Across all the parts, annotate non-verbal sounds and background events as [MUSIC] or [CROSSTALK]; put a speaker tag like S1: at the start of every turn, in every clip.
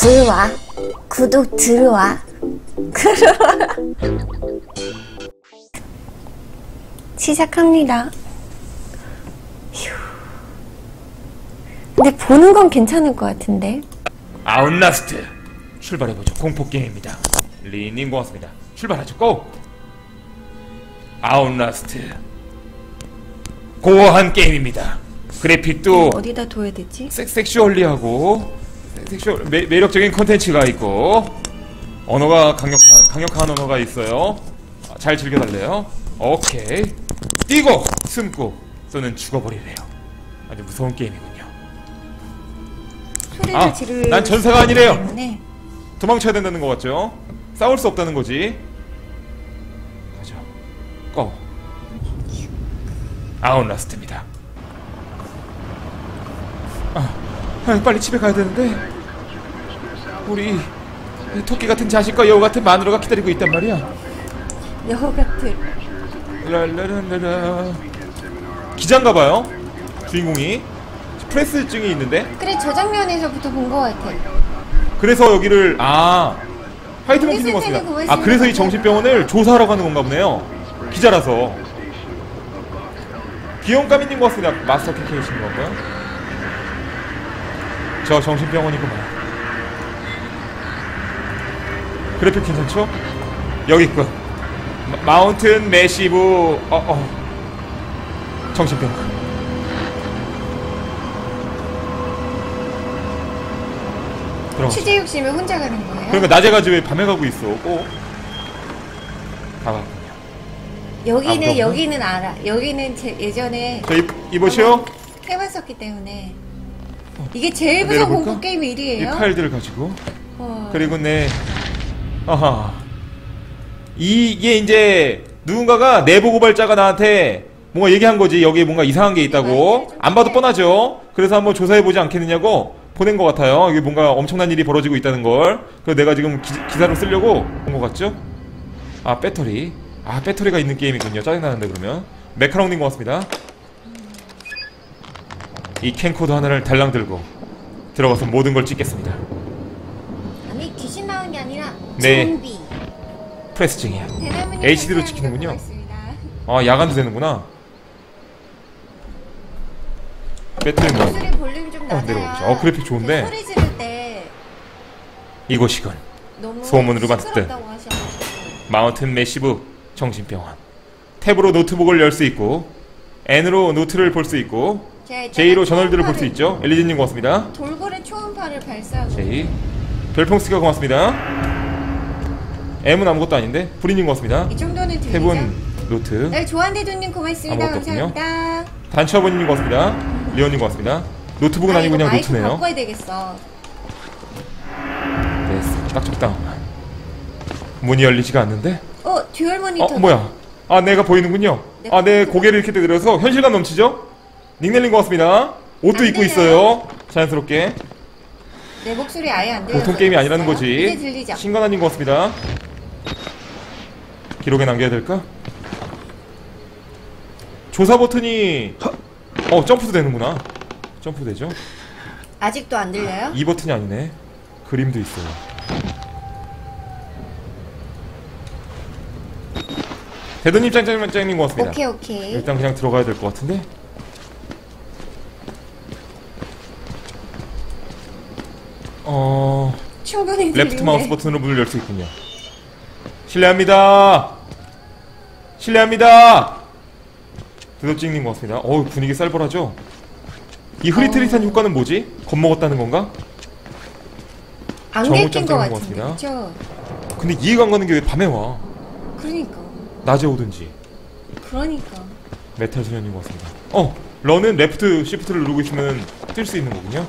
S1: 들어와. 구독 들어와. 시작합니다. 휴. 근데 보는 건 괜찮을 것 같은데.
S2: 아웃라스트 출발해보죠 공포게임입니다 리님 고맙습니다 출발하죠 고! 아웃라스트 고어한 게임입니다 그래픽도
S1: 어디다 둬야 되지?
S2: 섹, 섹슈얼리하고 섹슈얼 매, 매력적인 콘텐츠가 있고 언어가 강력한 강력한 언어가 있어요 아, 잘 즐겨달래요 오케이 뛰고 숨고 쏘는 죽어버리래요 아주 무서운 게임이군요
S1: 소리를
S2: 아, 난 전사가 아니래요.
S1: 때문에
S2: 도망쳐야 된다는 거 같죠? 싸울 수 없다는 거지. 가죠. 고. 아웃라스트입니다. 아, 빨리 집에 가야 되는데. 우리 토끼 같은 자식과 여우 같은 마누라가 기다리고 있단 말이야.
S1: 여우 같은
S2: 랄라랄라라. 기자인가 봐요. 주인공이 프레스증이 있는데.
S1: 그래 저 장면에서부터 본것 같아
S2: 그래서 여기를 아 화이트 같습니다.
S1: 그거
S2: 아 그래서 이 정신병원을 조사하러 가는 건가 보네요. 기자라서. 귀염까미님 같습니다. 마스터 캐캐이신 건가요? 저 정신병원이구만. 그래픽 괜찮죠? 여기 있군. 마, 마운튼 매시브 어 어. 정신병원. 들어가.
S1: 취재 욕심에 혼자 가는 거예요?
S2: 그러니까 낮에 가지 왜 밤에 가고 있어? 꼭. 다 갔군요.
S1: 여기는 여기는 알아. 여기는 제 예전에
S2: 저 이, 이보시오.
S1: 해봤었기 때문에 이게 제일 무서운
S2: 내려볼까?
S1: 공포 게임
S2: 이
S1: 1위에요.
S2: 파일들을 가지고.
S1: 어.
S2: 그리고 내 아하. 이게 이제 누군가가 내부 고발자가 나한테 뭔가 얘기한 거지. 여기에 뭔가 이상한 게 있다고. 안 봐도 뻔하죠. 그래서 한번 조사해 보지 않겠느냐고 보낸 것 같아요. 이게 뭔가 엄청난 일이 벌어지고 있다는 걸. 그래서 내가 지금 기, 기사로 쓰려고 본것 같죠? 아 배터리. 아 배터리가 있는 게임이군요. 짜증 나는데 그러면. 메카롱님 고맙습니다 이 캠코더 하나를 달랑 들고 들어가서 모든 걸 찍겠습니다
S1: 아니 귀신 나온 게 아니라
S2: 네.
S1: 좀비.
S2: 프레스증이야 HD로. 찍히는군요. 아 야간도 되는구나 배터리 뭐
S1: 낮아야.
S2: 내려오죠. 어, 그래픽 좋은데.
S1: 그 소리 지를 때
S2: 듣던.
S1: 시끄럽다고 하셔가지고.
S2: 마운튼 매시브 정신병원 탭으로 노트북을 열 수 있고 N으로 노트를 볼 수 있고 J로 저널들을 볼 수 있죠? 엘리진님 고맙습니다.
S1: 돌고래 초음파를 발사하고
S2: J 별풍스가 고맙습니다. M은 아무것도 아닌데 브리님 고맙습니다.
S1: 이 정도는 들리죠?
S2: 탭은 노트.
S1: 네, 조한대도님 고맙습니다. 감사합니다.
S2: 단추아버님 고맙습니다. 리언님 고맙습니다. 노트북은
S1: 아, 이거
S2: 그냥 노트네요.
S1: 바꿔야 되겠어.
S2: 됐어 딱 적당한 문이 열리지가 않는데?
S1: 어, 듀얼 모니터.
S2: 어 뭐야? 아 내가 보이는군요. 내아내 고개를 이렇게 들어서 현실감 넘치죠 닉넬린 것 같습니다. 옷도
S1: 안
S2: 입고
S1: 돼요.
S2: 있어요. 자연스럽게.
S1: 내 목소리 아예 안 들려.
S2: 보통 게임이 아니라는 거지.
S1: 이제 들리죠?
S2: 신관아님 것 같습니다. 기록에 남겨야 될까? 조사 버튼이 어 점프도 되는구나. 점프 되죠?
S1: 아직도 안 들려요?
S2: 이 버튼이 아니네. 그림도 있어요. 대도님 짱짱짱님 고맙습니다.
S1: 오케이, 오케이.
S2: 일단 그냥 들어가야 될 것 같은데
S1: 들리는데.
S2: 레프트 마우스 버튼으로 문을 열 수 있군요 실례합니다 실례합니다 두더찡님 고맙습니다 어우 분위기 쌀벌하죠 이 흐릿흐릿한 효과는 뭐지? 겁먹었다는 건가?
S1: 안개 것 같은데. 그쵸?
S2: 근데 이해가 안 가는 게 왜 밤에 와
S1: 그러니까.
S2: 낮에 오든지
S1: 그러니까.
S2: 메탈 소년님 고맙습니다 어! 런은 레프트 시프트를 누르고 있으면 뛸 수 있는 거군요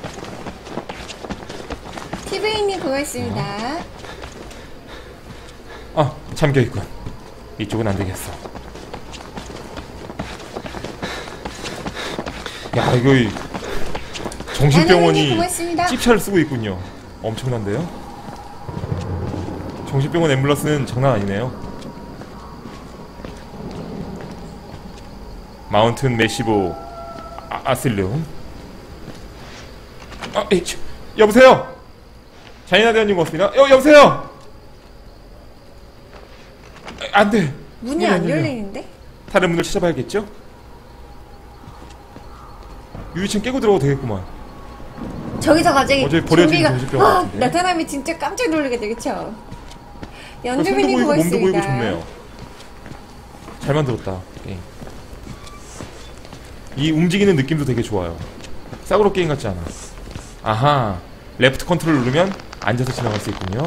S1: TV님 고맙습니다.
S2: 아 잠겨있군. 이쪽은 안되겠어. 야 이거 이 정신병원이. 찝차를 쓰고 있군요. 엄청난데요? 정신병원 앰뷸런스는 장난 아니네요. 마운튼 메시보 아, 아슬룸 아, 에이, 저, 여보세요 잔인한 대원님 같습니다. 여, 여보세요! 아, 안 돼.
S1: 문이 안
S2: 열려.
S1: 열리는데?
S2: 다른 문을 찾아봐야겠죠? 유리창 깨고 들어가도 되겠구만.
S1: 저기서 갑자기
S2: 어제 버려진
S1: 좀비가 아. 나타나면 진짜 깜짝 놀라겠죠, 그쵸?
S2: 손도
S1: 연주민이
S2: 보이고 몸도 보이고. 좋네요. 잘 만들었다. 게임. 이 움직이는 느낌도 되게 좋아요. 싸구려 게임 같지 않아. 아하. 레프트 컨트롤 누르면 앉아서 지나갈 수 있군요.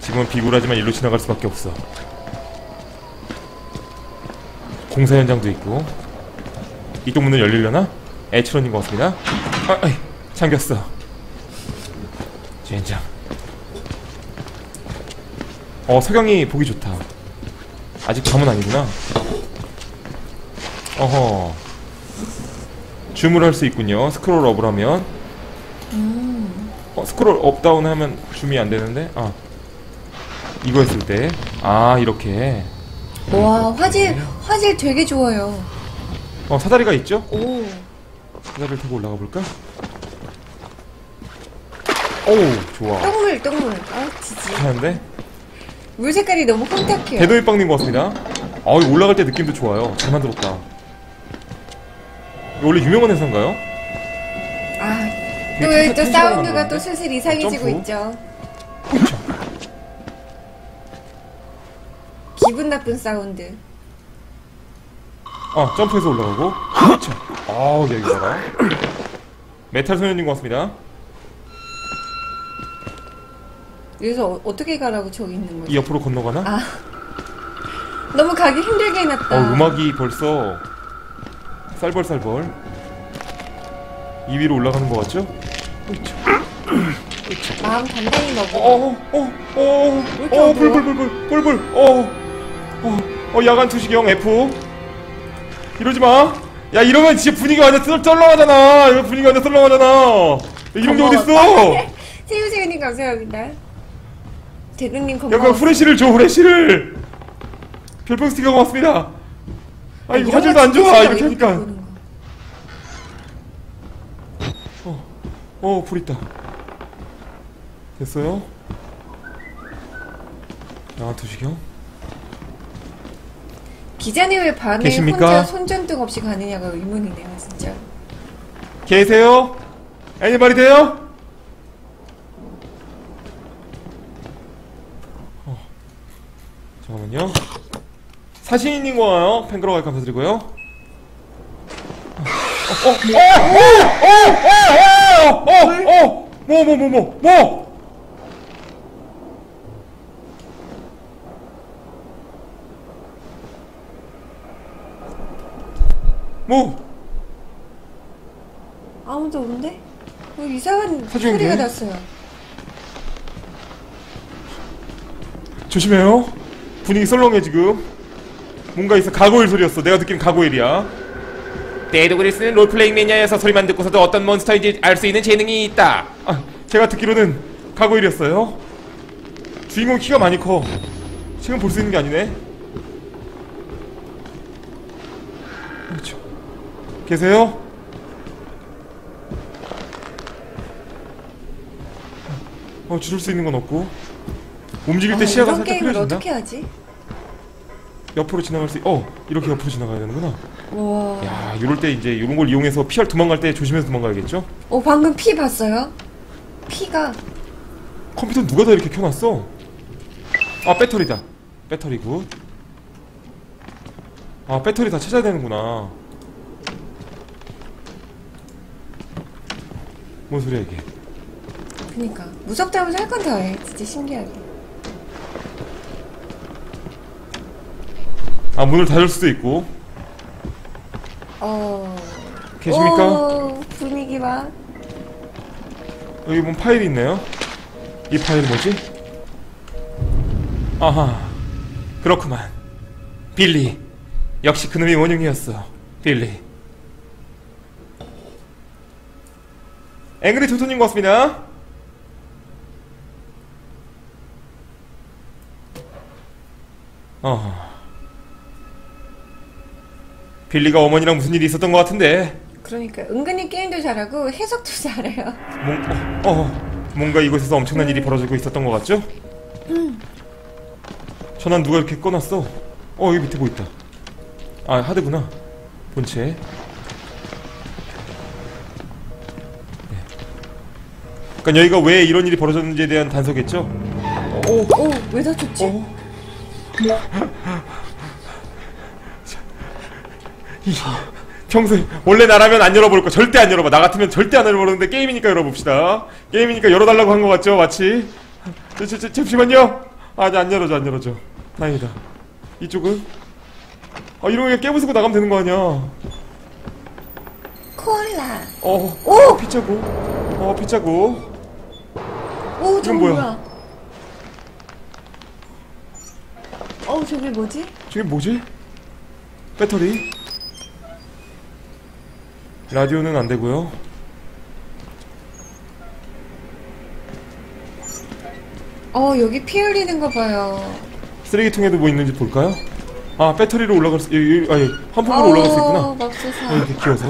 S2: 지금은 비굴하지만 일로 지나갈 수밖에 없어. 공사 현장도 있고. 이쪽 문은 열리려나? 에치론인 것 같습니다. 아, 아이, 잠겼어. 젠장. 어, 석영이 보기 좋다. 아직 밤은 아니구나. 어허. 줌을 할 수 있군요. 스크롤 업을 하면. 어, 스크롤 업 다운 하면 줌이 안 되는데? 아. 이거 했을 때. 아, 이렇게.
S1: 와, 화질, 화질 되게 좋아요.
S2: 어, 사다리가 있죠?
S1: 오.
S2: 사다리를 타고 올라가 볼까? 오우, 좋아.
S1: 똥물, 똥물. 아, 지지.
S2: 하는데?
S1: 물 색깔이 너무 혼탁해요.
S2: 대도입빵님 것 같습니다. 아, 올라갈 때 느낌도 좋아요. 잘 만들었다. 이거 원래 유명한 회사인가요?
S1: 또, 또 사운드가? 또 슬슬 이상해지고
S2: 점프.
S1: 있죠. 기분 나쁜 사운드.
S2: 아, 점프해서 올라가고. 그렇죠. 아, 여기 봐라. 메탈 소년님 것 같습니다.
S1: 여기서 어, 어떻게 가라고 저기 있는
S2: 이
S1: 거지?
S2: 옆으로 건너가나?
S1: 아, 너무 가기 힘들게 해놨다.
S2: 어, 음악이 벌써 쌀벌쌀벌. 이 위로 올라가는 것 같죠?
S1: 마음 단단히 먹어.
S2: 어, 어, 어, 어? 불불불불, 불불, 어, 어, 어, 야간 투시경 F. 이러지 마. 야, 이러면 진짜 분위기 완전 썰, 썰렁하잖아. 이거 분위기 완전 썰렁하잖아. 이런 게 어딨어?
S1: 세우세우님 감사합니다. 대등님
S2: 야, 그. 후레쉬를 줘, 후레쉬를. 별풍 스티커 고맙습니다. 아, 이거 화질도 안 좋아. 이렇게 하니까. 어, 불 있다. 됐어요? 아, 두시경?
S1: 기자님 왜 반에
S2: 계십니까?
S1: 혼자 손전등 없이 가느냐가 의문이네요, 진짜.
S2: 계세요? 애니 말이 돼요? 어. 잠깐만요. 사신인 거예요. 팬그로가 감사드리고요. 어, 어, 어, 어, 어, 어, 어, 어! 어, 뭐, 뭐, 뭐, 뭐, 뭐? 뭐?
S1: 아무도 없는데? 뭐 이상한
S2: 사중인데?
S1: 소리가 났어요.
S2: 조심해요. 분위기 썰렁해 지금. 뭔가 있어. 가고일 소리였어. 내가 듣기는 가고일이야. 데이도그리스는 롤플레잉 매니아여서 소리만 듣고서도 어떤 몬스터인지 알 수 있는 재능이 있다. 아, 제가 듣기로는 가고일이었어요. 주인공 키가 많이 커. 지금 볼 수 있는 게 아니네. 그렇죠. 계세요? 어, 줄을 수 있는 건 없고. 움직일 때
S1: 아,
S2: 시야가 살짝
S1: 게임을
S2: 흐려진다.
S1: 어떻게 하지?
S2: 옆으로 지나갈 수, 있... 어, 이렇게 옆으로 지나가야 되는구나.
S1: 와.
S2: 야, 이럴 때 이제 이런 걸 이용해서 피할 도망갈 때 조심해서 도망가야겠죠?
S1: 어, 방금 피 봤어요? 피가.
S2: 컴퓨터 누가 다 이렇게 켜놨어? 아, 배터리다. 배터리 굿. 아, 배터리 다 찾아야 되는구나. 뭔 소리야 이게?
S1: 그니까. 무섭다면서 할 건다 해. 진짜 신기하게.
S2: 아, 문을 닫을 수도 있고.
S1: 어.
S2: 계십니까?
S1: 오, 분위기 봐.
S2: 여기 뭔 파일이 있네요. 이 파일이 뭐지? 아하, 그렇구만. 빌리. 역시 그놈이 원흉이었어. 빌리. 앵그리 토토님 고맙습니다. 어. 빌리가 어머니랑 무슨 일이 있었던 것 같은데
S1: 그러니까 은근히 게임도 잘하고 해석도 잘해요.
S3: 뭔, 어, 어, 뭔가 이곳에서 엄청난 일이 벌어지고 있었던 것 같죠? 전화 누가 이렇게 꺼놨어? 어 여기 밑에 뭐 있다. 아 하드구나. 본체. 네. 그러니까 여기가 왜 이런 일이 벌어졌는지에 대한 단서겠죠? 오,
S1: 오, 왜 다쳤지?
S3: 어? 이, 평소에 원래 나라면 안 열어볼 거 절대 안 열어봐 나 같으면 절대 안 열어보는데 게임이니까 열어봅시다 게임이니까 열어달라고 한것 같죠 마치 저, 저, 저, 잠시만요 아니 안 열어줘 안 열어줘 다행이다 이쪽은 아 이런 거 깨부수고 나가면 되는 거 아니야
S1: 콜라.
S3: 어
S1: 오!
S3: 피자고 어 피자고
S1: 오,
S3: 뭐야?
S1: 뭐야? 어, 저게 뭐지?
S3: 저게 뭐지? 배터리 라디오는 안 되고요
S1: 어, 여기 피 흘리는 거 봐요.
S3: 쓰레기통에도 뭐 있는지 볼까요? 아 배터리로 올라갈 수 여기, 여기, 아니 한품으로 올라갈 수 있구나
S1: 어, 맙소사.
S3: 이렇게 끼워서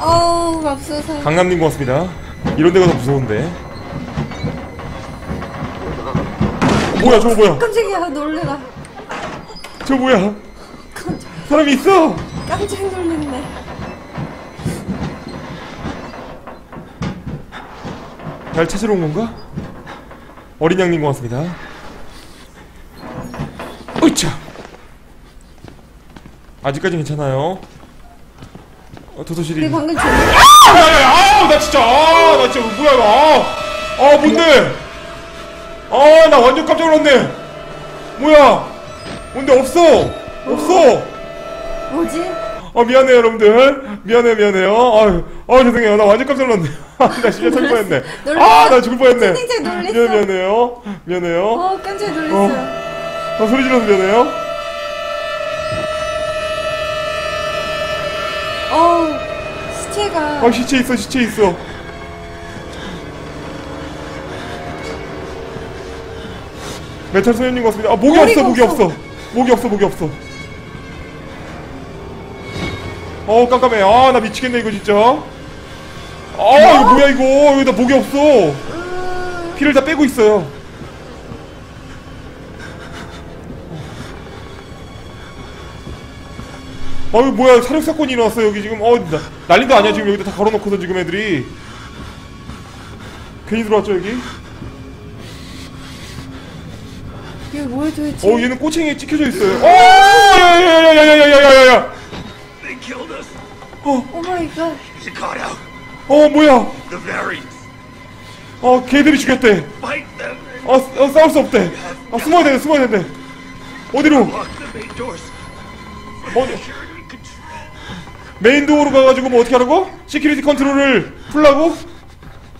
S1: 어우, 맙소사.
S3: 강남님 고맙습니다 이런 데가 더 무서운데 어, 뭐야 저거 뭐야
S1: 깜짝이야, 놀래라.
S3: 저거 뭐야 사람이 있어
S1: 깜짝 놀랐네.
S3: 날 찾으러 온 건가? 어린 양님 고맙습니다. 으차! 아직까지 괜찮아요? 어, 도서실이
S1: 우리 방금 저
S3: 야야 야 아우 나 진짜 아 나 진짜 뭐야 이거 아, 아 뭔데? 아 나 완전 깜짝 놀랐네. 뭐야? 뭔데 없어? 없어
S1: 뭐지?
S3: 아 미안해요 여러분들. 미안해 미안해요. 아유 아 죄송해요. 나 완전 깜짝 놀랐네. [LAUGHS] 나 진짜 살 뻔했네.
S1: 놀랐어.
S3: 아나 죽을 뻔했네.
S1: 진짜.
S3: 미안 미안해요. 미안해요.
S1: 어, 깜짝 놀랐어요.
S3: 아 소리 질러서 미안해요.
S1: 어우, 시체가.
S3: 아 시체 있어 시체 있어. 메탈 소년님 같습니다. 아 목이 없어
S1: 머리가
S3: 목이
S1: 없어.
S3: 없어. 목이 없어 목이 없어 어 깜깜해. 아 나 미치겠네 이거 진짜. 아 이거 뭐야 이거? 여기다 목이 없어.
S1: 음,
S3: 피를 다 빼고 있어요. 아유 뭐야 사력 사건이 일어났어 여기 지금. 어 나, 난리도 아니야 지금 여기다 다 걸어놓고서 지금 애들이. 괜히 들어왔죠 여기?
S1: 이게 뭐야 도대체?
S3: 어 얘는 꼬챙이에 찍혀져 있어요. 어 야야야야야야야야야
S4: Us.
S1: 오 마이 갓.
S3: 어 뭐야. 어 걔들이 죽였대
S4: Fight them and
S3: 어, 어 싸울 수 없대 아 숨어야 돼 숨어야 된대 어디로. 어디. 메인 도어로 가가지고 뭐 어떻게 하라고? 시큐리티 컨트롤을 풀라고?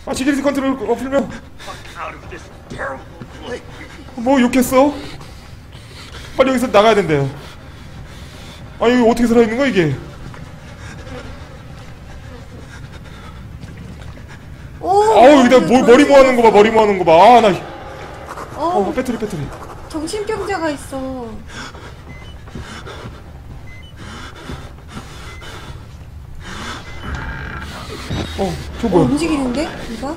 S3: 아 시큐리티 컨트롤 어, 풀면. 뭐 욕했어? 빨리 여기서 나가야 된대요 아 여기 어떻게 살아있는 거야 이게?
S1: 오.
S3: 아우 여기다
S1: 머리,
S3: 뭐, 머리 모아놓은 거봐 머리 모아놓은 거봐아나
S1: 어,
S3: 어, 배터리 배터리.
S1: 정신병자가 있어.
S3: 어저
S1: 어,
S3: 뭐야?
S1: 움직이는데? 이거?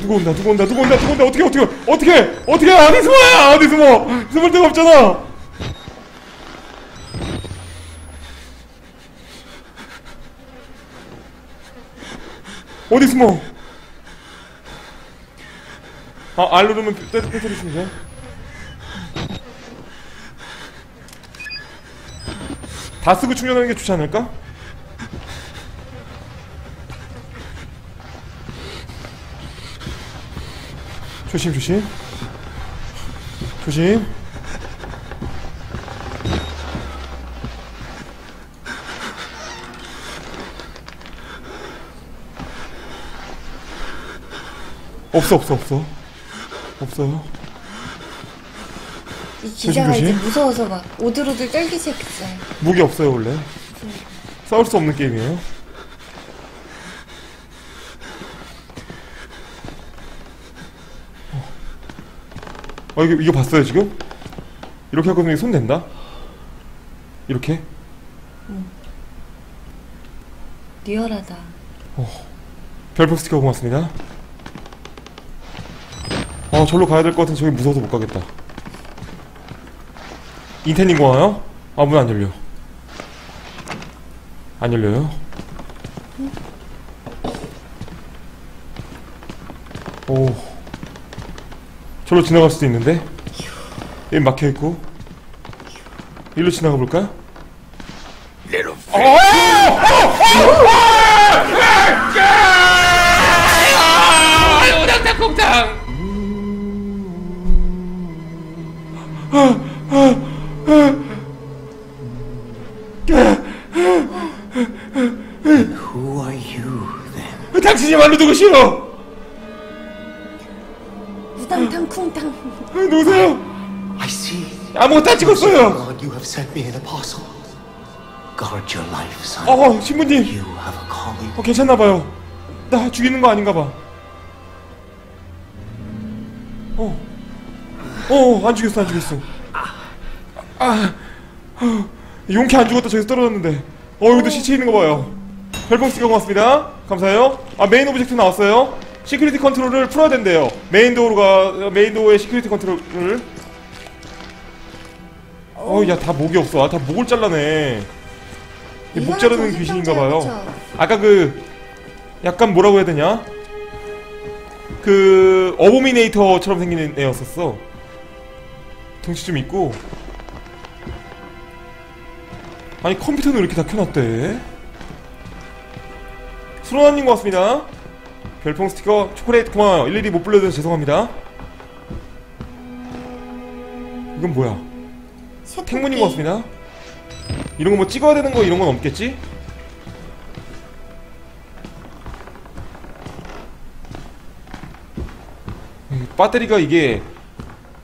S3: 누구 온다 누구 온다 누구 온다 누구 온다. 어떻게 어떻게 어떻게 어떻게? 어디 숨어야 어디 숨어! 숨을 데가 없잖아 어디 숨어 아 R 누르면 배- 배터리 있습니다 다 쓰고 충전하는 게 좋지 않을까? 조심 조심. 조심 없어 없어 없어. 없어요?
S1: 이 기자가
S3: 조심,
S1: 이제. 무서워서 막 오들오들 떨기 시작했어요.
S3: 무기 없어요 원래? 싸울 수 없는 게임이에요? 어. 이거 이거 봤어요 지금? 이렇게 하거든요 손 댄다? 이렇게?
S1: 리얼하다.
S3: 별폭스티커 고맙습니다. 아, 절로 가야 될 것 같은데 저기 무서워서 못 가겠다. 인텐님 고마워요? 아, 문 안 열려. 안 열려요? 오. 절로 지나갈 수도 있는데? 여기 막혀있고. 일로 지나가 볼까요?
S4: Little Who
S3: 누구시오?
S1: 우당탕 쿵탕.
S3: 누구세요?
S4: I see.
S3: 아무것도 안 찍었어요.
S4: God, you have sent me an apostle. Guard your life, son.
S3: 어, 신부님.
S4: You have a calling.
S3: 어, 괜찮나 봐요. 나 죽이는 거 아닌가 봐. 어. 어, 안 죽였어, 안 죽였어. 아, 어, 용케 안 죽었다 저기서 떨어졌는데. 어, 여기도 시체 있는 거 봐요. 별봉스가 고맙습니다. 감사해요. 아, 메인 오브젝트 나왔어요. 시큐리티 컨트롤을 풀어야 된대요. 메인 도어가, 메인 도어의 시큐리티 컨트롤을. 어, 야, 다 목이 없어. 아, 다 목을 잘라내. 이목 자르는 귀신인가 봐요. 아까 그 약간 뭐라고 해야 되냐? 그 어보미네이터처럼 생긴 애였었어. 덩치 좀 있고. 아니 컴퓨터는 왜 이렇게 다 켜놨대? 수로나님 고맙습니다. 별풍 스티커 초콜릿 고마워요. 일일이 못 불러드려서 죄송합니다. 이건 뭐야? 탱문님 고맙습니다. 이런 거 뭐 찍어야 되는 거 이런 건 없겠지? 이 배터리가 이게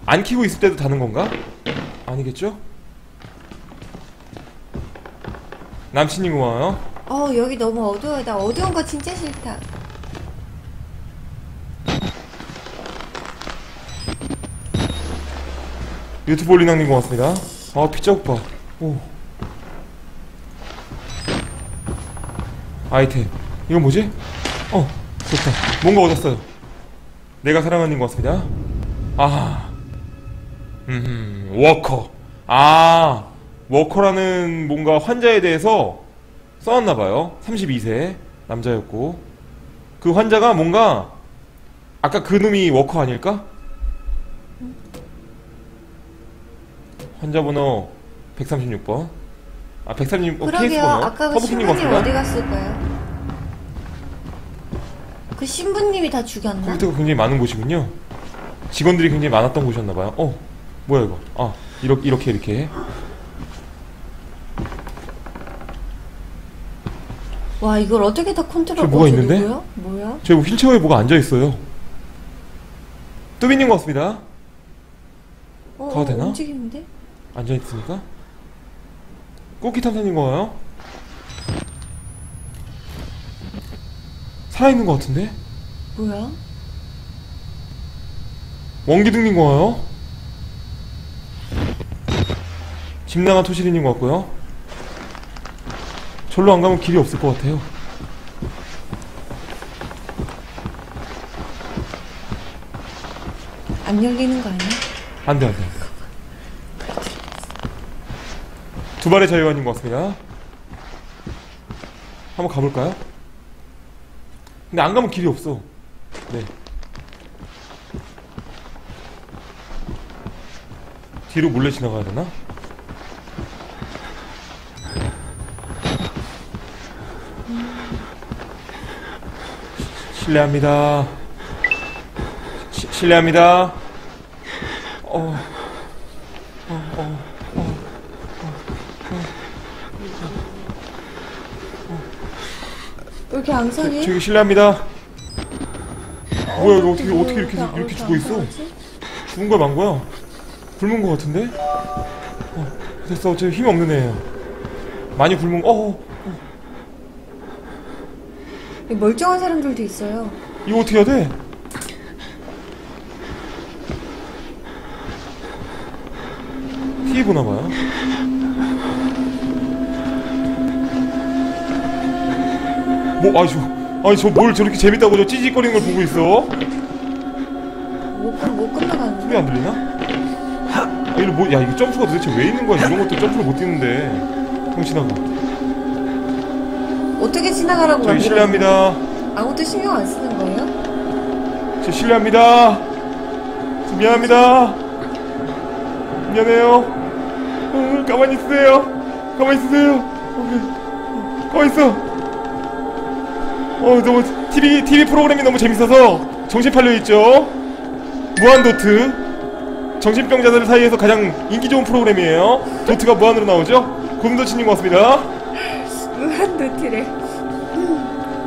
S3: 안 키고 있을 때도 다는 건가? 아니겠죠? 남친이 고마워요.
S1: 어 여기 너무 어두워. 나 어두운 거 진짜 싫다.
S3: 유튜브 올리낭님 고맙습니다. 아 피자국 봐. 오. 아이템. 이건 뭐지? 어 좋다. 뭔가 얻었어요. 내가 사랑하는 고맙습니다. 아. 음 워커. 아 워커라는 뭔가 환자에 대해서 써놨나봐요. 32세 남자였고 그 환자가 뭔가 아까 그 놈이 워커 아닐까? 환자 번호 136번. 아, 136번 케이스
S1: 그러게요.
S3: 번호.
S1: 아까 그 신부님. 어디 갔을까요? 그 신부님이 다 죽였나?
S3: 컴퓨터가 굉장히 많은 곳이군요. 직원들이 굉장히 많았던 곳이었나봐요. 어, 뭐야 이거? 아, 이렇게 이렇게 이렇게.
S1: 와 이걸 어떻게 다 컨트롤?
S3: 뭐가 있는데?
S1: 뭐야?
S3: 저 휠체어에 뭐가 앉아 있어요. 뚜비님 같습니다.
S1: 어,
S3: 가도 되나?
S1: 움직이는데?
S3: 앉아 있습니까? 꽃기 탐사님 거예요? 살아 있는 것 같은데?
S1: 뭐야?
S3: 원기둥님 고마워요. 집나간 토시리님 것 같고요. 절로 안 가면 길이 없을 것 같아요.
S1: 안 열리는 거 아니야?
S3: 안 돼, 안 돼. 두 발의 자유화님 것 같습니다. 한번 가볼까요? 근데 안 가면 길이 없어. 네. 뒤로 몰래 지나가야 되나? 실례합니다. 시, 실례합니다. 어,
S1: 왜 이렇게 앙상해?
S3: 저기 실례합니다. 뭐야 이거 어떻게
S1: 뭐
S3: 어떻게 이렇게
S1: 이렇게
S3: 이렇게 죽어 있어? 죽은 거야 만 거야? 굶은 거 같은데? 어, 됐어 어차피 힘이 없는 애야. 많이 굶은 거. 어, 어,
S1: 이 멀쩡한 사람들도 있어요.
S3: 이거 어떻게 해야 돼? TV 보나 봐요. 뭐 아니 저 아니 저뭘 저렇게 재밌다고 저 찌직거리는 걸 보고 있어?
S1: 못, 못 끝나가는데.
S3: 소리 안 들리나? 아, 이거 뭐, 야, 이거 점프가 도대체 왜 있는 거야? 이런 것도 점프를 못 뛰는데. 정신하고.
S1: 어떻게 지나가라고 만들어?
S3: 실례합니다.
S1: 아무도 신경 안 쓰는 거예요?
S3: 저 실례합니다. 저 미안합니다. 미안해요. 어, 가만히 있으세요. 가만히 있으세요. 어, 가만히 있어. 어, 너무 TV TV 프로그램이 너무 재밌어서 정신 팔려 있죠. 무한 도트. 정신병자들 사이에서 가장 인기 좋은 프로그램이에요. 도트가 무한으로 나오죠. 곰도치님 고맙습니다.
S1: 무한 도트래.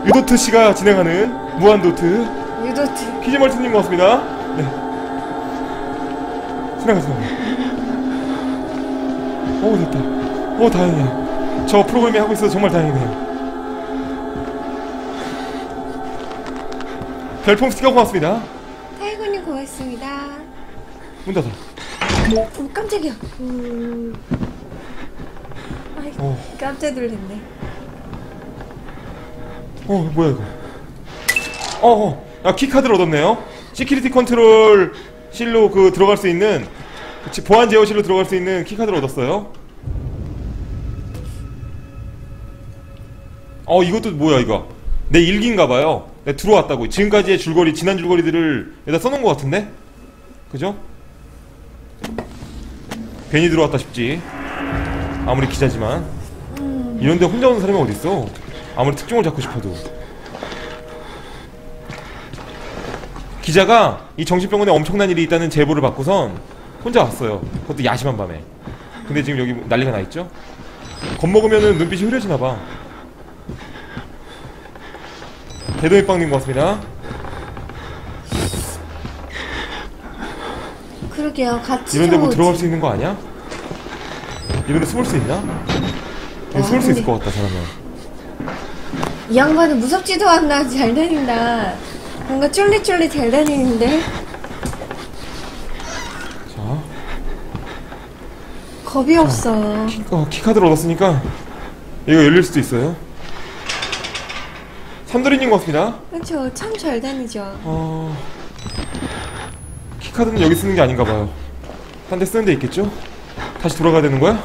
S3: 유도트 씨가 진행하는 무한 도트.
S1: 유도트.
S3: 키즈멀티님 고맙습니다. 네. 지나가, 지나가. 오, 됐다. 오, 다행이야. 저 프로그램이 하고 있어서 정말 다행이네요. 별풍 스티커 고맙습니다.
S1: 타이거님 고맙습니다.
S3: 문 닫아.
S1: 오, 깜짝이야. 음...
S3: 어.
S1: 깜짝 놀랐네.
S3: 어, 뭐야, 이거. 어, 어. 야, 키카드를 얻었네요. 시큐리티 컨트롤 실로 그 들어갈 수 있는, 그치, 보안 제어실로 들어갈 수 있는 키카드를 얻었어요. 어, 이것도 뭐야, 이거. 내 일기인가봐요. 내가 들어왔다고. 지금까지의 줄거리, 지난 줄거리들을 여기다 써놓은 것 같은데? 그죠? 괜히 들어왔다 싶지. 아무리 기자지만. 이런데 혼자 오는 사람이 어딨어? 아무리 특종을 잡고 싶어도. 기자가 이 정신병원에 엄청난 일이 있다는 제보를 받고선 혼자 왔어요. 그것도 야심한 밤에. 근데 지금 여기 난리가 나 있죠? 겁먹으면은 눈빛이 흐려지나봐. 대동이빵님 고맙습니다.
S1: 그러게요. 같이
S3: 이런데
S1: 뭐좀
S3: 들어갈. 수 있는 거 아니야? 이런데 숨을 수 있나?
S1: 와,
S3: 숨을 수 있을 것 같다, 사람은.
S1: 이 양반은 무섭지도 않나 잘 다닌다. 뭔가 쫄리쫄리 잘 다니는데
S3: 자,
S1: 겁이 없어.
S3: 키, 어, 키카드를 얻었으니까 이거 열릴 수도 있어요. 삼돌이님 고맙습니다.
S1: 그렇죠. 참 잘 다니죠.
S3: 어... 키카드는 여기 쓰는 게 아닌가 봐요. 딴 데 쓰는 데 있겠죠? 다시 돌아가야 되는 거야?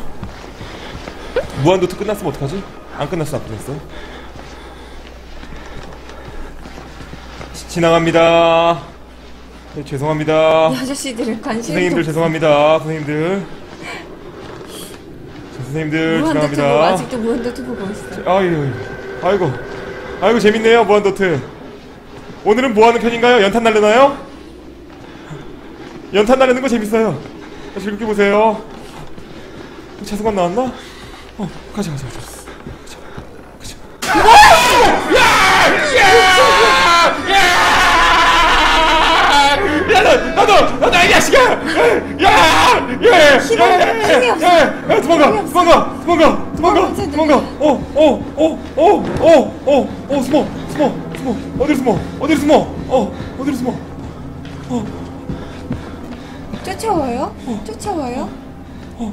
S3: 무한도트 끝났으면 어떡하지? 안 끝났어, 안 끝났어. 지- 지나갑니다. 네, 죄송합니다.
S1: 이 아저씨들은 관심이
S3: 선생님들. 죄송합니다. 선생님들. 저 선생님들
S1: 무한도트 보고
S3: 지나갑니다.
S1: 아직도 무한도트 보고 있어.
S3: 아이고, 아이고, 아이고 재밌네요 무한도트. 오늘은 뭐 하는 편인가요? 연탄 날려나요? 연탄 날리는 거 재밌어요. 즐겁게 보세요. 차승관 나왔나? 어, 가자, 가자, 가자. 가자, 가자. 야, 너, 너도, 너도 이 자식아! 야, 야,
S1: 힘이
S3: 야,
S1: 없어.
S3: 야, 야, 도망가. 도망가, 도망가, 도망가,
S1: 진짜
S3: 도망가. 어, 어, 어, 어, 어, 어, 어, 숨어, 숨어, 숨어. 어디로 숨어? 어디로 숨어? 어, 어디로 숨어?
S1: 쫓아와요? 쫓아와요?
S3: 어,